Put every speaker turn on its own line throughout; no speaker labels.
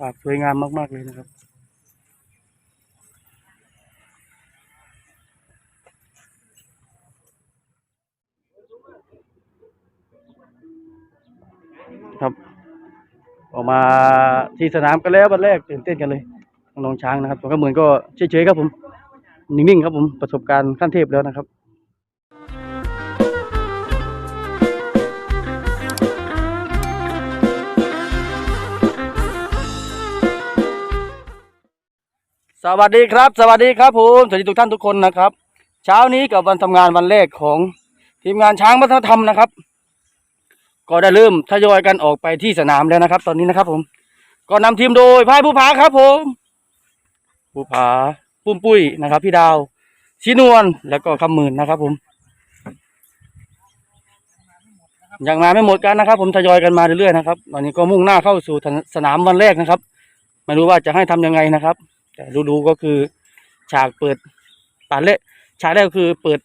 ปากสวยงามมาก ๆ เลยนะครับครับ ออกมาที่สนามกันแล้ววันแรกตื่นเต้นกันเลยน้องช้างนะครับผมก็เหมือนก็เฉยๆครับผม นิ่งๆครับผมประสบการณ์ขั้นเทพแล้วนะครับ สวัสดีครับ สวัสดีครับผมสวัสดีทุกท่านทุกคนนะครับ เช้านี้กับวันทำงานวันแรกของทีมงานช้างวัฒนธรรมนะครับ ก็ได้เริ่มทยอยกันออกไปที่สนามแล้วนะครับ ตอนนี้นะครับผม ก็นำทีมโดยพายผู้ผาครับผมผู้ผาปุ้มปุ้ยนะครับ พี่ดาวชินวลแล้วก็คำหมื่นนะครับ ผมยังมาไม่หมดกันนะครับ ผมทยอยกันมาเรื่อยๆนะครับตอนนี้ก็มุ่งหน้าเข้าสู่สนามวันแรกนะครับ ไม่รู้ว่าจะให้ทำยังไงนะครับ แต่รู้ๆก็คือฉากเปิดปาเละฉากแรกคือเปิด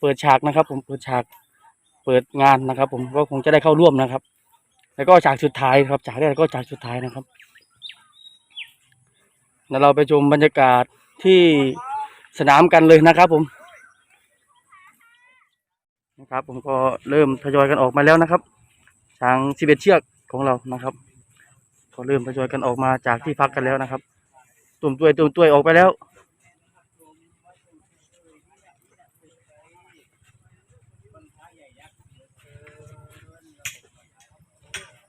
เปิดฉากนะครับ ผมเปิดฉากเปิดงานนะครับ ผมก็คงจะได้เข้าร่วมนะครับ แล้วก็ฉากสุดท้ายครับฉากแรกก็ฉากสุดท้ายนะครับเดี๋ยวเราไปชมบรรยากาศที่สนามกันเลยนะครับ ผมนะครับ ผมก็เริ่มทยอยกันออกมาแล้วนะครับทางสิบเอ็ดเชือกของเรานะครับ ก็เริ่มทยอยกันออกมาจากที่พักกันแล้วนะครับ ตุ่มตัวยตุ่มตัวยออกไปแล้ว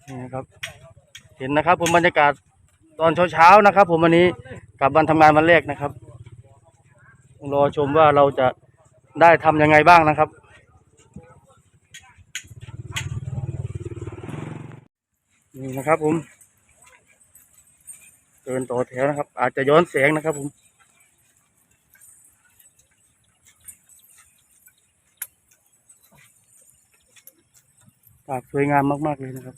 นี่นะครับ เห็นนะครับ ผมบรรยากาศตอนเช้าๆนะครับ ผมวันนี้กับวันทำงานวันแรกนะครับ รอชมว่าเราจะได้ทำยังไงบ้างนะครับ นี่นะครับผม เดินต่อแถวนะครับ อาจจะย้อนแสงนะครับผมปากสวยงามมากๆเลยนะครับ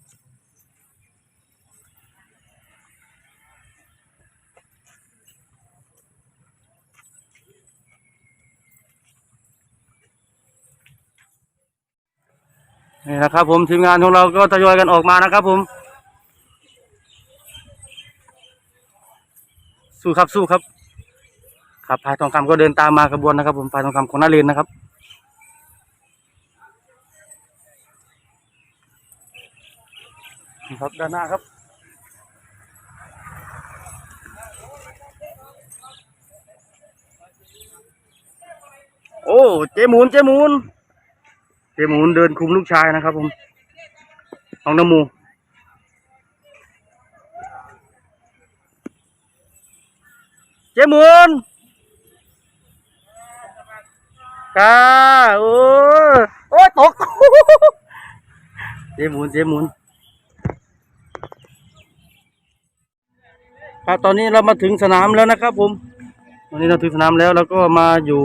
นี่นะครับผมทีมงานของเราก็ทยอยกันออกมานะครับผม สู้ครับสู้ครับ ครับพายทองคำก็เดินตามมาขบวนนะครับ ผมพายทองคำของนาเรนนะครับนี่ครับด้านหน้าครับโอ้เจหมูนเจหมูนเจหมูนเดินคุมลูกชายนะครับผมน้องน้ำมู เจมูนค่ะโอ้โอ้ยตก เจมูนเจมูนครับตอนนี้เรามาถึงสนามแล้วนะครับ ผมตอนนี้เราถึงสนามแล้วแล้วก็มาอยู่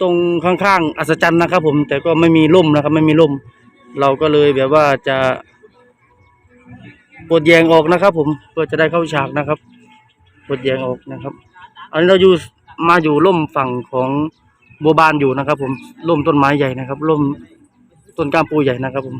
ตรงข้างๆอัศจรรย์นะครับ ผม แต่ก็ไม่มีร่มนะครับ ไม่มีร่ม เราก็เลยแบบว่าจะปลดแยงออกนะครับ ผมเพื่อจะได้เข้าฉากนะครับ ปลดแยงออกนะครับ อันนี้เราอยู่มาอยู่ร่มฝั่งของโบบานอยู่นะครับ ผมร่มต้นไม้ใหญ่นะครับร่มต้นก้ามปูใหญ่นะครับ ผม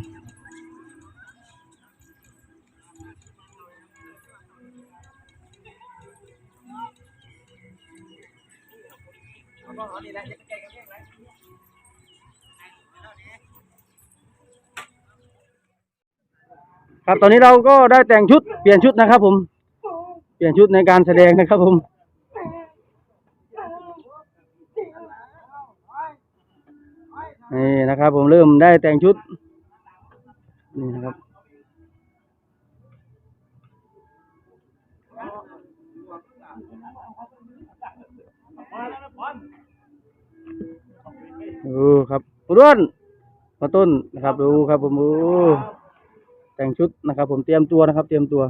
ครับตอนนี้เราก็ได้แต่งชุดเปลี่ยนชุดนะครับ ผม เปลี่ยนชุดในการแสดงนะครับผมนี่นะครับผมเริ่มได้แต่งชุด นี่นะครับดูครับอุดรมาต้นนะครับดูครับผมโอ้แต่งชุดนะครับ ผมเตรียมตัวนะครับ เตรียมตัว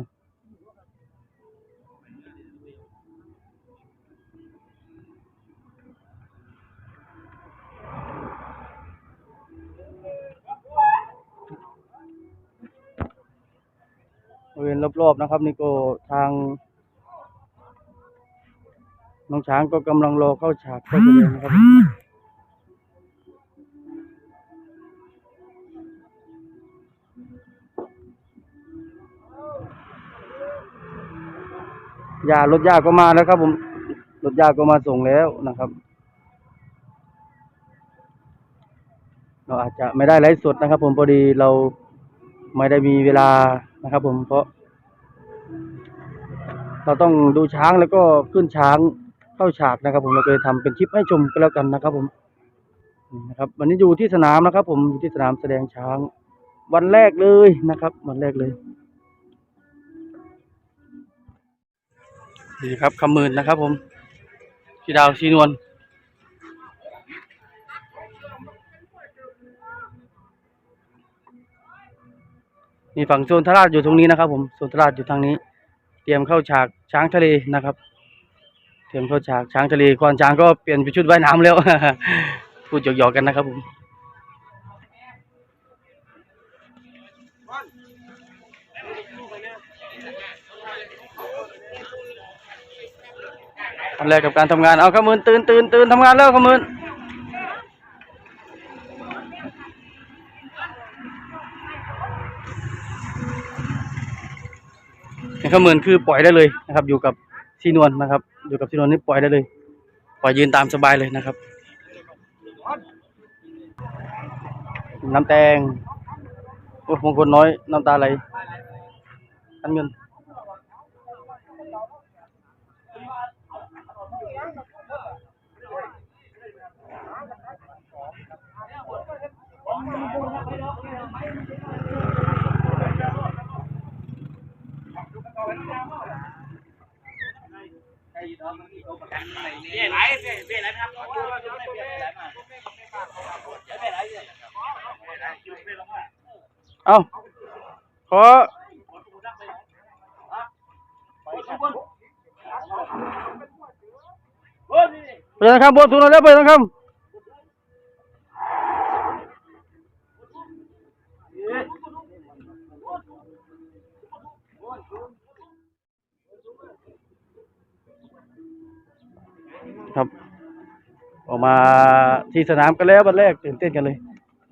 ริเวณรอบๆนะครับ นี่ก็ทาง น้องช้างก็กำลังรอเข้าฉากเข้าแสดงนะครับยารถยาก็มาแล้วครับผมรถยาก็มาส่งแล้วนะครับ เราอาจจะไม่ได้ไลฟ์สดนะครับ ผมพอดีเราไม่ได้มีเวลา นะครับ ผมเพราะ เราต้องดูช้างแล้วก็ขึ้นช้างเข้าฉากนะครับ ผมเราเคยทำเป็นคลิปให้ชมกันแล้วกันนะครับ ผมนะครับ วันนี้อยู่ที่สนามนะครับ ผมอยู่ที่สนามแสดงช้าง วันแรกเลยนะครับ วันแรกเลยนี่ครับคำมื่นนะครับ ผมพี่ดาวชีนวล นี่ฝั่งโซนทราชอยู่ตรงนี้นะครับผมโซนทราชอยู่ทางนี้ เตรียมเข้าฉากช้างทะเลนะครับ เตรียมเข้าฉากช้างทะเลควานช้างก็เปลี่ยนไปชุดว่ายน้ำแล้วพูดหยอกๆกันนะครับผมทำแรกกับการทำงานเอาขมืนตื่นตื่นตื่นทำงานแล้วขมืน ขมืนคือปล่อยได้เลยนะครับ อยู่กับซีนวลนะครับ อยู่กับซีนวลนี่ปล่อยได้เลย ปล่อยยืนตามสบายเลยนะครับ น้ำแตงโอ้มงคลน้อยน้ำตาไหลอันเงิน เอาขอไปนะครับบนสูงแล้วไปนะ ครับ ออกมาที่สนามกันแล้ววันแรกตื่นเต้นกันเลย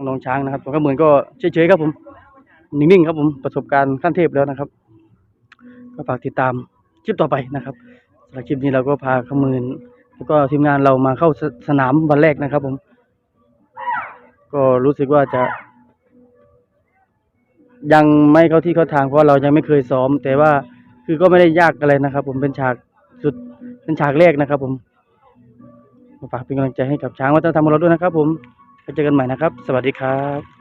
น้องช้างนะครับตัวก็เหมือนก็เฉยๆครับผมนิ่งๆครับผมประสบการณ์ขั้นเทพแล้วนะครับ ก็ฝากติดตามคลิปต่อไปนะครับสำหรับคลิปนี้เราก็พาขมืนแล้วก็ทีมงานเรามาเข้าสสนามวันแรกนะครับ ผม ก็รู้สึกว่าจะ ยังไม่เข้าที่เข้าทางเพราะเรายังไม่เคยซ้อม แต่ว่าคือก็ไม่ได้ยากอะไรนะครับ ผมเป็นฉากสุดเป็นฉากแรกนะครับ ผม ฝากเป็นกำลังใจให้กับช้างวัฒนธรรมของเราด้วยนะครับผมไปเจอกันใหม่นะครับ สวัสดีครับ